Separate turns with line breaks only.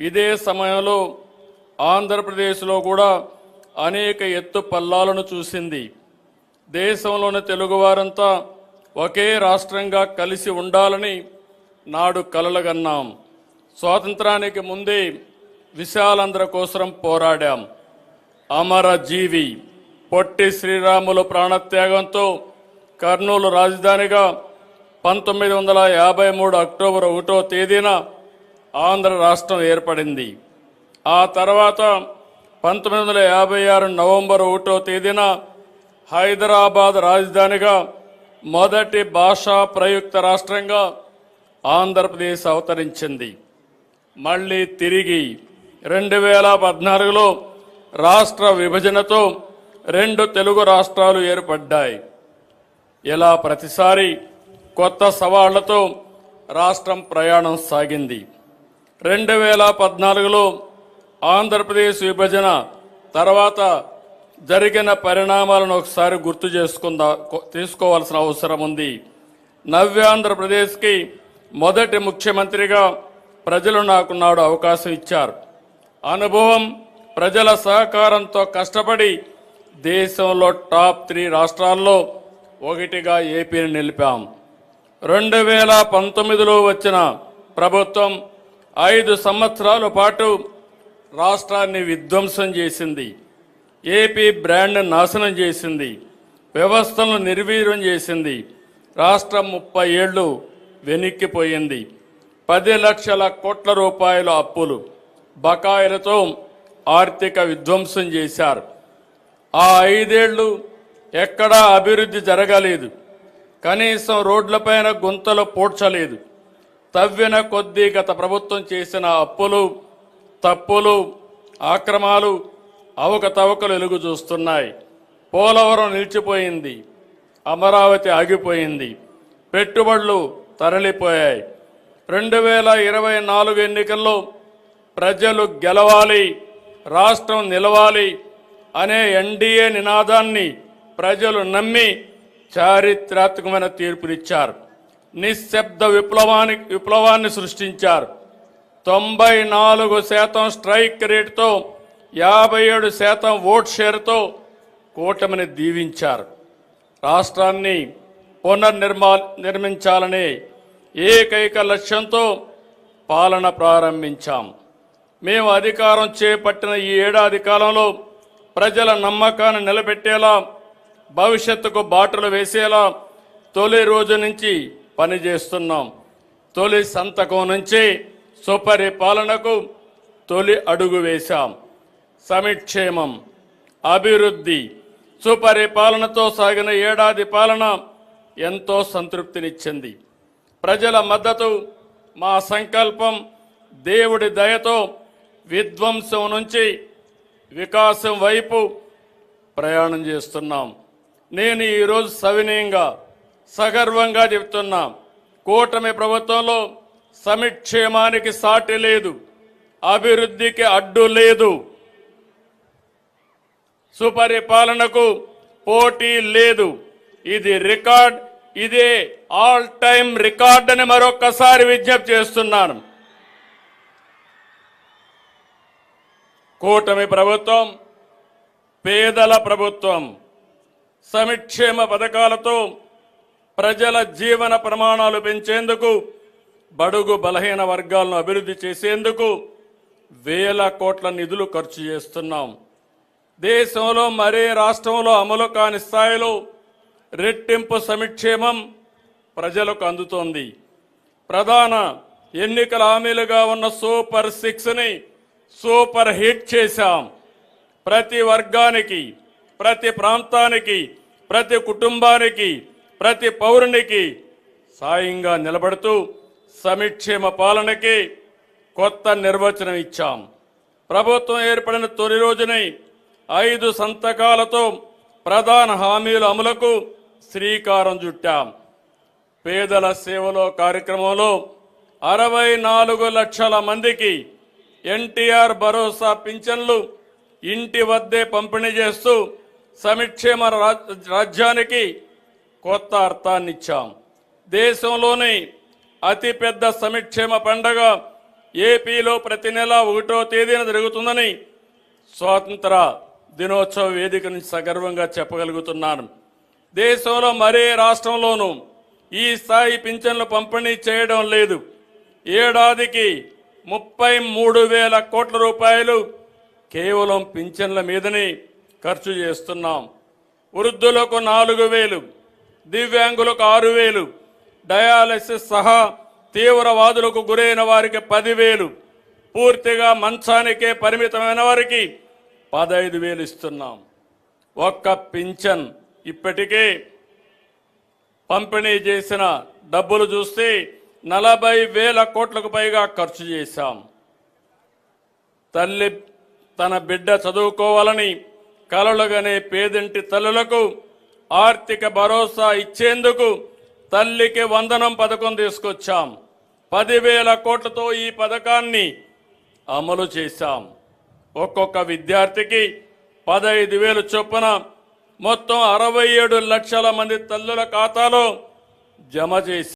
ఇదే సమయంలో ఆంధ్రప్రదేశ్లో కూడా అనేక ఎత్తు పల్లాలను చూసింది. దేశంలోని తెలుగువారంతా ఒకే రాష్ట్రంగా కలిసి ఉండాలని నాడు కలలుగన్నాం. స్వాతంత్రానికి ముందే విశాలాంధ్ర కోసం పోరాడాం. అమరజీవి పొట్టి శ్రీరాములు ప్రాణత్యాగంతో కర్నూలు రాజధానిగా పంతొమ్మిది వందల యాభై మూడు అక్టోబర్ ఒకటో తేదీన ఆంధ్ర రాష్ట్రం ఏర్పడింది. ఆ తర్వాత పంతొమ్మిది వందల యాభై ఆరు నవంబర్ ఒకటో తేదీన హైదరాబాద్ రాజధానిగా మొదటి భాషా ప్రయుక్త రాష్ట్రంగా ఆంధ్రప్రదేశ్ అవతరించింది. మళ్ళీ తిరిగి రెండు వేల పద్నాలుగులో రాష్ట్ర విభజనతో రెండు తెలుగు రాష్ట్రాలు ఏర్పడ్డాయి. ఇలా ప్రతిసారి కొత్త సవాళ్ళతో రాష్ట్రం ప్రయాణం సాగింది. రెండు వేల పద్నాలుగులో ఆంధ్రప్రదేశ్ విభజన తర్వాత జరిగిన పరిణామాలను ఒకసారి గుర్తు చేసుకుందా తీసుకోవాల్సిన అవసరం ఉంది. నవ్యాంధ్రప్రదేశ్కి మొదటి ముఖ్యమంత్రిగా ప్రజలు నాకు నాడు అవకాశం ఇచ్చారు. అనుభవం ప్రజల సహకారంతో కష్టపడి దేశంలో టాప్ త్రీ రాష్ట్రాల్లో ఒకటిగా ఏపీని నిలిపాం. రెండు వేల పంతొమ్మిదిలో వచ్చిన ప్రభుత్వం ఐదు సంవత్సరాల పాటు రాష్ట్రాన్ని విధ్వంసం చేసింది. ఏపీ బ్రాండ్ నాశనం చేసింది. వ్యవస్థలను నిర్వీర్యం చేసింది. రాష్ట్రం ముప్పై ఏళ్ళు వెనక్కిపోయింది. పది లక్షల కోట్ల రూపాయల అప్పులు బకాయిలతో ఆర్థిక విధ్వంసం చేశారు. ఆ ఐదేళ్ళు ఎక్కడా అభివృద్ధి జరగలేదు. కనీసం రోడ్లపైన గుంతలు పూడ్చలేదు. తవ్విన కొద్దీ గత ప్రభుత్వం చేసిన అప్పులు తప్పులు ఆక్రమాలు అవకతవకలు వెలుగు చూస్తున్నాయి. పోలవరం నిలిచిపోయింది. అమరావతి ఆగిపోయింది. పెట్టుబడులు తరలిపోయాయి. రెండు వేల ఇరవై నాలుగు ఎన్నికల్లో ప్రజలు గెలవాలి రాష్ట్రం నిలవాలి అనే ఎన్డీఏ నినాదాన్ని ప్రజలు నమ్మి చారిత్రాత్మకమైన తీర్పునిచ్చారు. నిశ్శబ్ద విప్లవానికి విప్లవాన్ని సృష్టించారు. తొంభై నాలుగు శాతం స్ట్రైక్ రేటుతో యాభై ఏడు శాతం ఓట్ షేర్తో కూటమిని దీవించారు. రాష్ట్రాన్ని పునర్నిర్మా నిర్మించాలనే ఏకైక లక్ష్యంతో పాలన ప్రారంభించాం. మేము అధికారం చేపట్టిన ఈ ఏడాది కాలంలో ప్రజల నమ్మకాన్ని నిలబెట్టేలా భవిష్యత్తుకు బాటలు వేసేలా తొలి రోజు నుంచి పనిచేస్తున్నాం. తొలి సంతకం నుంచి సుపరిపాలనకు తొలి అడుగు వేశాం. సమిక్షేమం అభివృద్ధి సుపరిపాలనతో సాగిన ఏడాది పాలన ఎంతో సంతృప్తినిచ్చింది. ప్రజల మద్దతు మా సంకల్పం దేవుడి దయతో విధ్వంసం నుంచి వికాసం వైపు ప్రయాణం చేస్తున్నాం. నేను ఈరోజు సవినయంగా సగర్వంగా చెబుతున్నాం. కూటమి ప్రభుత్వంలో సమిక్షేమానికి సాటి లేదు. అభివృద్ధికి అడ్డు లేదు. సుపరిపాలనకు పోటీ లేదు. ఇది రికార్డ్ ఇదే ఆల్ టైమ్ రికార్డ్ అని మరొక్కసారి విజ్ఞప్తి చేస్తున్నాను. కూటమి ప్రభుత్వం పేదల ప్రభుత్వం సమిక్షేమ పథకాలతో ప్రజల జీవన ప్రమాణాలు పెంచేందుకు బడుగు బలహీన వర్గాలను అభివృద్ధి చేసేందుకు వేల కోట్ల నిధులు ఖర్చు చేస్తున్నాం. దేశంలో మరే రాష్ట్రంలో అమలు కాని స్థాయిలో రెట్టింపు సమిక్షేమం ప్రజలకు అందుతోంది. ప్రధాన ఎన్నికల హామీలుగా ఉన్న సూపర్ సిక్స్ని సూపర్ హిట్ చేశాం. ప్రతి వర్గానికి ప్రతి ప్రాంతానికి ప్రతి కుటుంబానికి ప్రతి పౌరునికి సాయంగా నిలబడుతూ సమిక్షేమ పాలనకి కొత్త నిర్వచనం ఇచ్చాం. ప్రభుత్వం ఏర్పడిన తొలి రోజునే ఐదు సంతకాలతో ప్రధాన హామీల అమలుకు శ్రీకారం చుట్టాం. పేదల సేవలో కార్యక్రమంలో అరవై నాలుగు లక్షల మందికి ఎన్టీఆర్ భరోసా పింఛన్లు ఇంటి వద్దే పంపిణీ చేస్తూ సమిక్షేమ రా- రాజ్యానికి కొత్త అర్థాన్నిచ్చాం. దేశంలోని అతిపెద్ద సమిక్షేమ పండగ ఏపీలో ప్రతి నెల ఒకటో తేదీన జరుగుతుందని స్వాతంత్ర దినోత్సవ వేదిక నుంచి సగర్వంగా చెప్పగలుగుతున్నాను. దేశంలో మరే రాష్ట్రంలోనూ ఈ స్థాయి పింఛన్లు పంపిణీ చేయడం లేదు. ఏడాదికి ముప్పై మూడు వేల కోట్ల రూపాయలు కేవలం పింఛన్ల మీదనే ఖర్చు చేస్తున్నాం. వృద్ధులకు నాలుగు వేలు దివ్యాంగులకు ఆరు వేలు డయాలసిస్ సహా తీవ్రవాదులకు గురైన వారికి పదివేలు పూర్తిగా మంచానికే పరిమితమైన వారికి పదహైదు వేలు ఇస్తున్నాం. ఒక్క పింఛన్ ఇప్పటికే పంపిణీ చేసిన డబ్బులు చూస్తే నలభై వేల కోట్లకు పైగా ఖర్చు చేశాం. తల్లి తన బిడ్డ చదువుకోవాలని కలలుగనే పేదింటి తల్లులకు ఆర్థిక భరోసా ఇచ్చేందుకు తల్లికి వందనం పథకం తీసుకొచ్చాం. పదివేల కోట్లతో ఈ పథకాన్ని అమలు చేశాం. ఒక్కొక్క విద్యార్థికి పదహైదు వేలు చొప్పున మొత్తం అరవై ఏడు లక్షల మంది తల్లుల ఖాతాలో జమ చేసి